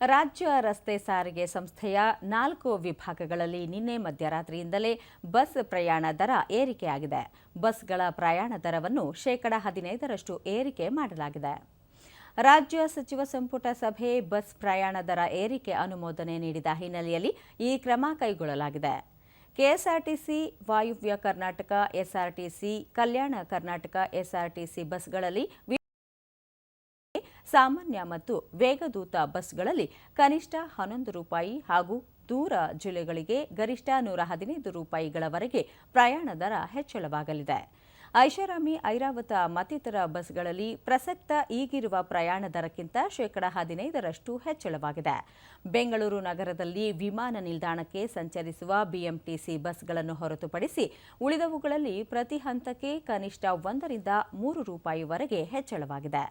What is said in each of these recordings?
ರಾಜ್ಯ ರಸ್ತೆ ಸಾರಿಗೆ ಸಂಸ್ಥೆಯ ನಾಲ್ಕು ವಿಭಾಗಗಳಲ್ಲಿ ನಿನ್ನೆ ಮಧ್ಯರಾತ್ರಿಯಿಂದಲೇ ಬಸ್ ಪ್ರಯಾಣ ದರ ಏರಿಕೆಯಾಗಿದೆ. ಬಸ್ಗಳ ಪ್ರಯಾಣ ದರವನ್ನು ಶೇಕಡ ಹದಿನೈದರಷ್ಟು ಏರಿಕೆ ಮಾಡಲಾಗಿದೆ. ರಾಜ್ಯ ಸಚಿವ ಸಂಪುಟ ಸಭೆ ಬಸ್ ಪ್ರಯಾಣ ದರ ಏರಿಕೆ ಅನುಮೋದನೆ ನೀಡಿದ ಹಿನ್ನೆಲೆಯಲ್ಲಿ ಈ ಕ್ರಮ ಕೈಗೊಳ್ಳಲಾಗಿದೆ. ಕೆಎಸ್ಆರ್ಟಿಸಿ, ವಾಯುವ್ಯ ಕರ್ನಾಟಕ, ಎಸ್ಆರ್ಟಿಸಿ, ಕಲ್ಯಾಣ ಕರ್ನಾಟಕ, ಎಸ್ಆರ್ಟಿಸಿ ಬಸ್ಗಳಲ್ಲಿ ಸಾಮಾನ್ಯ ಮತ್ತು ವೇಗದೂತ ಬಸ್ಗಳಲ್ಲಿ ಕನಿಷ್ಠ ಹನ್ನೊಂದು ರೂಪಾಯಿ ಹಾಗೂ ದೂರ ಜಿಲ್ಲೆಗಳಿಗೆ ಗರಿಷ್ಠ ನೂರ ಹದಿನೈದು ರೂಪಾಯಿಗಳವರೆಗೆ ಪ್ರಯಾಣ ದರ ಹೆಚ್ಚಳವಾಗಲಿದೆ. ಐಷಾರಾಮಿ ಐರಾವತ ಮತ್ತಿತರ ಬಸ್ಗಳಲ್ಲಿ ಪ್ರಸಕ್ತ ಈಗಿರುವ ಪ್ರಯಾಣ ದರಕ್ಕಿಂತ ಶೇಕಡ ಹದಿನೈದರಷ್ಟು ಹೆಚ್ಚಳವಾಗಿದೆ. ಬೆಂಗಳೂರು ನಗರದಲ್ಲಿ ವಿಮಾನ ನಿಲ್ದಾಣಕ್ಕೆ ಸಂಚರಿಸುವ ಬಿಎಂಟಿಸಿ ಬಸ್ಗಳನ್ನು ಹೊರತುಪಡಿಸಿ ಉಳಿದವುಗಳಲ್ಲಿ ಪ್ರತಿ ಹಂತಕ್ಕೆ ಕನಿಷ್ಠ ಒಂದರಿಂದ ಮೂರು ರೂಪಾಯಿವರೆಗೆ ಹೆಚ್ಚಳವಾಗಿದೆ.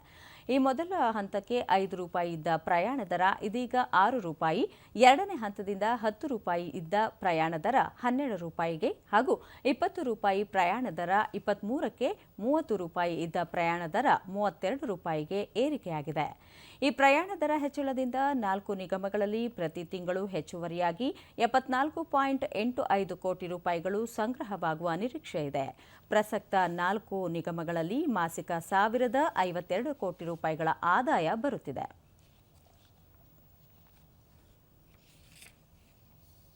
ಈ ಮೊದಲ ಹಂತಕ್ಕೆ ಐದು ರೂಪಾಯಿ ಇದ್ದ ಪ್ರಯಾಣ ದರ, ಇದೀಗ ಆರು ರೂಪಾಯಿ. ಎರಡನೇ ಹಂತದಿಂದ ಹತ್ತು ರೂಪಾಯಿ ಇದ್ದ ಪ್ರಯಾಣ ದರ ಹನ್ನೆರಡು ರೂಪಾಯಿಗೆ ಹಾಗೂ ಇಪ್ಪತ್ತು ರೂಪಾಯಿ ಪ್ರಯಾಣ ದರ ಇಪ್ಪತ್ಮೂರಕ್ಕೆ ಮೂವತ್ತು ರೂಪಾಯಿ ಇದ್ದ ಪ್ರಯಾಣ ದರ ಮೂವತ್ತೆರಡು ರೂಪಾಯಿಗೆ ಏರಿಕೆಯಾಗಿದೆ. ಈ ಪ್ರಯಾಣ ದರ ಹೆಚ್ಚಳದಿಂದ ನಾಲ್ಕು ನಿಗಮಗಳಲ್ಲಿ ಪ್ರತಿ ತಿಂಗಳು ಹೆಚ್ಚುವರಿಯಾಗಿ ಎಪ್ಪತ್ನಾಲ್ಕು ಪಾಯಿಂಟ್ ಎಂಟು ಐದು ಕೋಟಿ ರೂಪಾಯಿಗಳು ಸಂಗ್ರಹವಾಗುವ ನಿರೀಕ್ಷೆ ಇದೆ. ಪ್ರಸಕ್ತ ನಾಲ್ಕು ನಿಗಮಗಳಲ್ಲಿ ಮಾಸಿಕ ಸಾವಿರದ ಐವತ್ತೆರಡು ಕೋಟಿ ರೂಪಾಯಿಗಳ ಆದಾಯ ಬರುತ್ತಿದೆ.